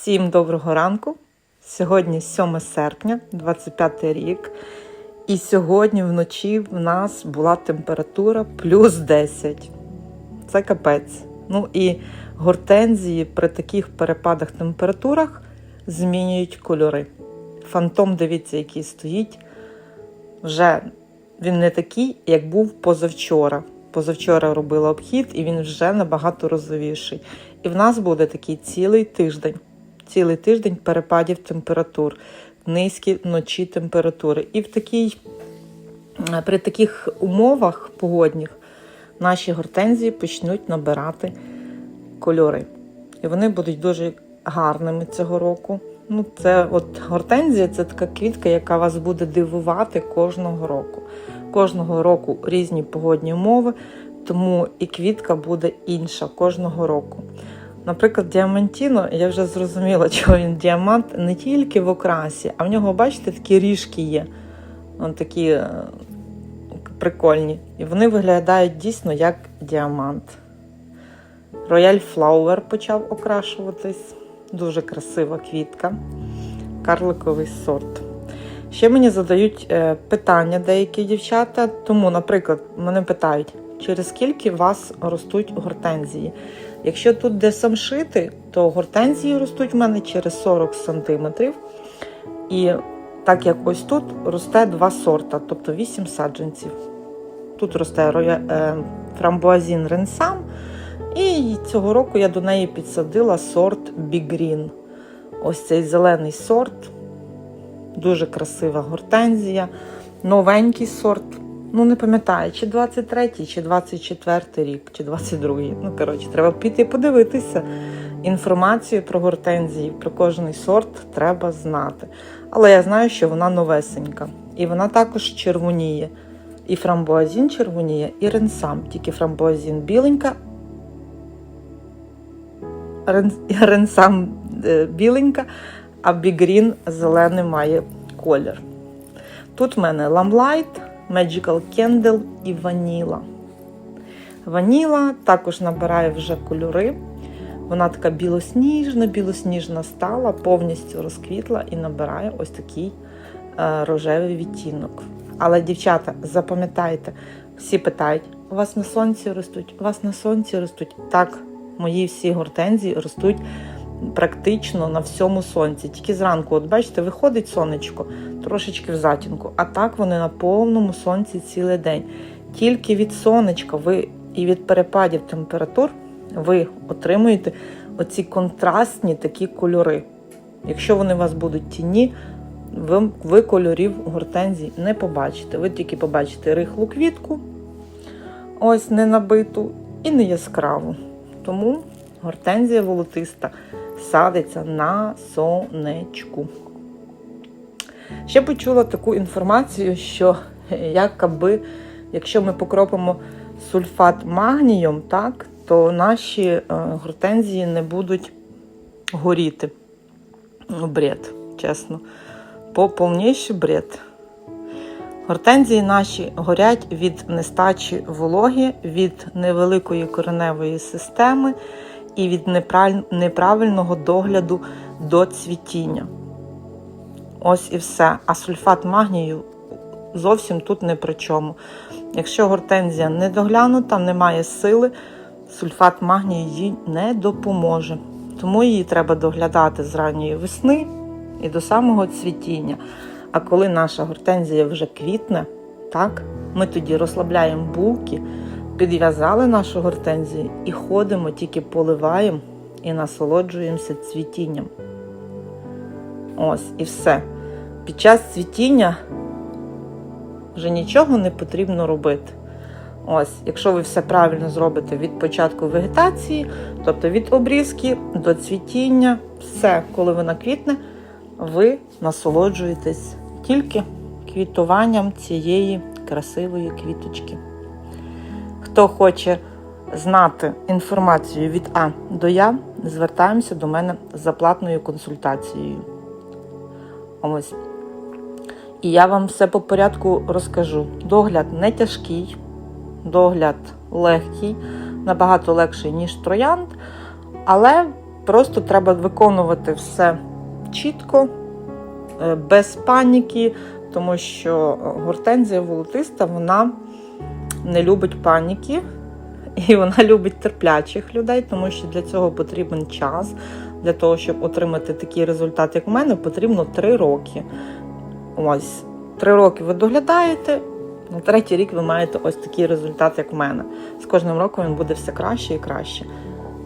Всім доброго ранку. Сьогодні 7 серпня, 25 рік. І сьогодні вночі в нас була температура плюс 10. Це капець. Ну і гортензії при таких перепадах температурах змінюють кольори. Фантом, дивіться, який стоїть. Вже він не такий, як був позавчора. Позавчора робила обхід, і він вже набагато розовіший. І в нас буде такий цілий тиждень. Цілий тиждень перепадів температур, низькі вночі температури. І в такій, е, при таких умовах погодних наші гортензії почнуть набирати кольори. І вони будуть дуже гарними цього року. Ну, це от гортензія це така квітка, яка вас буде дивувати кожного року. Кожного року різні погодні умови, тому і квітка буде інша кожного року. Наприклад, діамантіно, я вже зрозуміла, що він діамант не тільки в окрасі, а в нього, бачите, такі ріжки є. Вон такі е, прикольні. І вони виглядають дійсно як діамант. Royal Flower почав окрашуватись. Дуже красива квітка. Карликовий сорт. Ще мені задають е, питання деякі дівчата. Тому, наприклад, мене питають, через скільки у вас ростуть гортензії. Якщо тут де самшити, то гортензії ростуть в мене через 40 см. І так як ось тут росте два сорта, тобто 8 саджанців. Тут росте е, фрамбуазін ренсам. І цього року я до неї підсадила сорт Бігрін. Ось цей зелений сорт. Дуже красива гортензія. Новенький сорт. Ну, не пам'ятаю, чи 23-й, чи 24-й рік, чи 22-й. Ну, коротше, треба піти подивитися. Інформацію про гортензії, про кожний сорт треба знати. Але я знаю, що вона новесенька. І вона також червоніє. І фрамбуазін червоніє, і ренсам. Тільки фрамбуазін біленька, рен... ренсам е, біленька, а бігрін зелений має колір. Тут в мене ламлайт, Magical Candle і ваніла. Ваніла також набирає вже кольори. Вона така білосніжна, білосніжна стала, повністю розквітла і набирає ось такий е, рожевий відтінок. Але, дівчата, запам'ятайте, всі питають: у вас на сонці ростуть, у вас на сонці ростуть. Так, мої всі гортензії ростуть практично на всьому сонці. Тільки зранку, от бачите, виходить сонечко трошечки в затінку, а так вони на повному сонці цілий день. Тільки від сонечка ви і від перепадів температур ви отримуєте оці контрастні такі кольори. Якщо вони у вас будуть тіні, ви, ви кольорів гортензій не побачите. Ви тільки побачите рихлу квітку, ось не набиту і не яскраву. Тому гортензія волотиста садиться на сонечку. Ще почула таку інформацію, що якоби, якщо ми покропимо сульфат магнієм, так, то наші е, гортензії не будуть горіти. Ну, бред, чесно. По повніший бред. Гортензії наші горять від нестачі вологи, від невеликої кореневої системи і від неправильного догляду до цвітіння. Ось і все. А сульфат магнію зовсім тут не при чому. Якщо гортензія не доглянута, немає сили, сульфат магнію їй не допоможе. Тому її треба доглядати з ранньої весни і до самого цвітіння. А коли наша гортензія вже квітне, так, ми тоді розслабляємо булки, підв'язали нашу гортензію і ходимо, тільки поливаємо і насолоджуємося цвітінням. Ось і все. Під час цвітіння вже нічого не потрібно робити. Ось, якщо ви все правильно зробите від початку вегетації, тобто від обрізки до цвітіння, все, коли вона квітне, ви насолоджуєтесь тільки квітуванням цієї красивої квіточки. Хто хоче знати інформацію від А до Я, звертаємося до мене за платною консультацією. Ось. І я вам все по порядку розкажу. Догляд не тяжкий, догляд легкий, набагато легший, ніж троянд, але Просто треба виконувати все чітко, е, без паніки, тому що гортензія волотиста вона не любить паніки. І вона любить терплячих людей, тому що для цього потрібен час. Для того, щоб отримати такий результат, як у мене, потрібно 3 роки. Ось, 3 роки ви доглядаєте, на третій рік ви маєте ось такий результат, як у мене. З кожним роком він буде все краще і краще.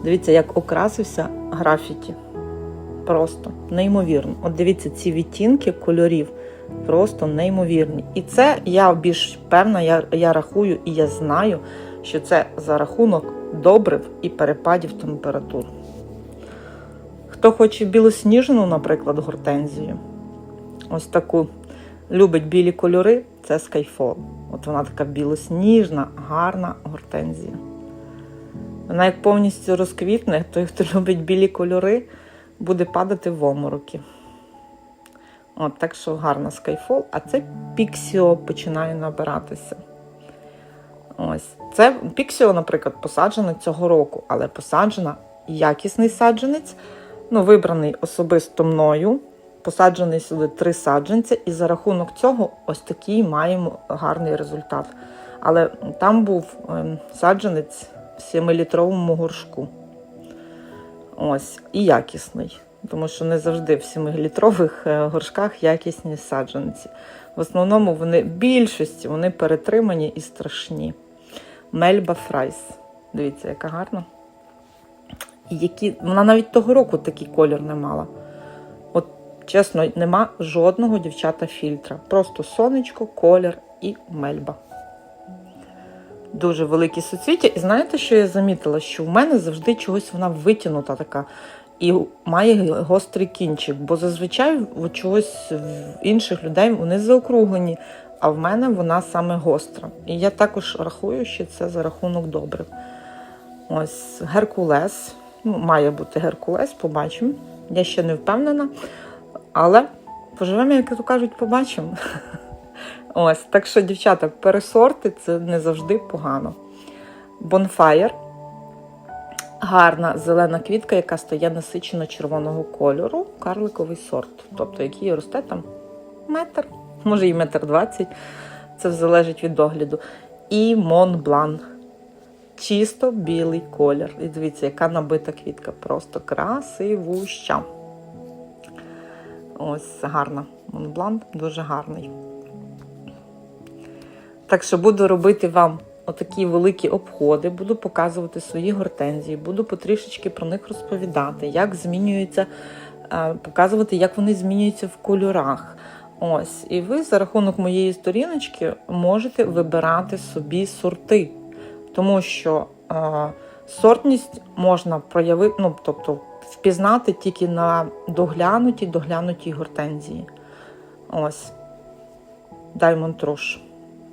Дивіться, як окрасився графіті. Просто неймовірно. От дивіться, ці відтінки кольорів просто неймовірні. І це я більш певна, я, я рахую і я знаю, що це за рахунок добрив і перепадів температур. Хто хоче білосніжну, наприклад, гортензію, ось таку любить білі кольори, це Skyfall. От вона така білосніжна, гарна гортензія. Вона як повністю розквітне, той, хто любить білі кольори, буде падати в омороки. От, так що гарна Skyfall, а це Pixio починає набиратися. Ось. Це Pixio, наприклад, посаджена цього року, але посаджена якісний саджанець, ну, вибраний особисто мною. Посаджений сюди три саджанця, і за рахунок цього ось такий маємо гарний результат. Але там був ем, саджанець в 7-літровому горшку. Ось, і якісний. Тому що не завжди в 7-літрових е, горшках якісні саджанці. В основному вони більшості вони перетримані і страшні. Мельба Фрайс. Дивіться, яка гарна. Які... Вона навіть того року такий колір не мала. От, чесно, нема жодного дівчата фільтра. Просто сонечко, колір і мельба. Дуже великі суцвіття. І знаєте, що я замітила? Що в мене завжди чогось вона витягнута така. І має гострий кінчик, бо зазвичай от чогось в інших людей вони заокруглені, а в мене вона саме гостра. І я також рахую, що це за рахунок добрив. Ось Геркулес. Ну, має бути Геркулес, побачимо. Я ще не впевнена. Але поживемо, як то кажуть, побачимо. Ось, так що, дівчата, пересорти це не завжди погано. Bonfire. Гарна зелена квітка, яка стає насичено червоного кольору, карликовий сорт. Тобто, який росте там метр, може і метр двадцять. Це залежить від догляду. І Монблан. Чисто білий колір. І дивіться, яка набита квітка. Просто красивуща. Ось гарна. Монблан дуже гарний. Так що буду робити вам отакі великі обходи, буду показувати свої гортензії, буду потрішечки про них розповідати, як змінюються, показувати, як вони змінюються в кольорах. Ось, і ви за рахунок моєї сторіночки можете вибирати собі сорти, тому що е, сортність можна проявити, ну, тобто впізнати тільки на доглянутій доглянутій гортензії. Ось, Diamond Rouge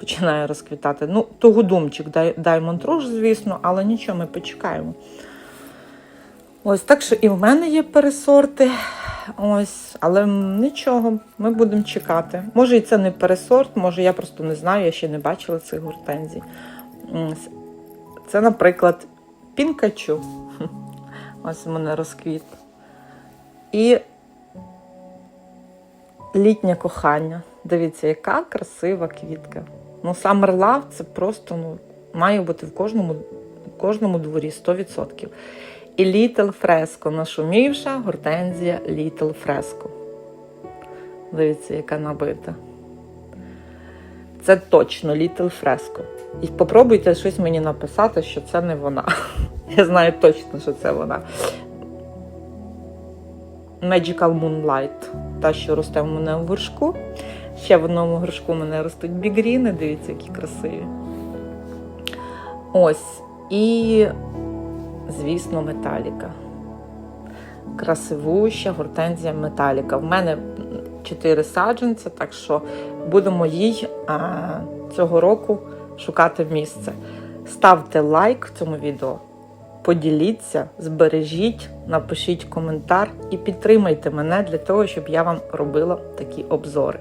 починає розквітати. Ну, тугодумчик Diamond Rouge, звісно, але нічого, ми почекаємо. Ось так що і в мене є пересорти. Ось, але нічого, ми будемо чекати. Може, і це не пересорт, може, я просто не знаю, я ще не бачила цих гортензій. Це, наприклад, пінкачу. Ось у мене розквіт. І літнє кохання. Дивіться, яка красива квітка. Ну, Summer Love це просто ну, має бути в кожному в кожному дворі 100%. І Little Fresco, нашумівша гортензія Little Fresco. Дивіться, яка набита. Це точно Little Fresco. І спробуйте щось мені написати, що це не вона. Я знаю точно, що це вона. Magical Moonlight. Та, що росте в мене в вершку. Ще в одному горшку в мене ростуть бігріни, дивіться, які красиві. Ось. І, звісно, металіка. Красивуща гортензія металіка. В мене 4 саджанці, так що будемо їй а, цього року шукати місце. Ставте лайк цьому відео, поділіться, збережіть, напишіть коментар і підтримайте мене для того, щоб я вам робила такі обзори.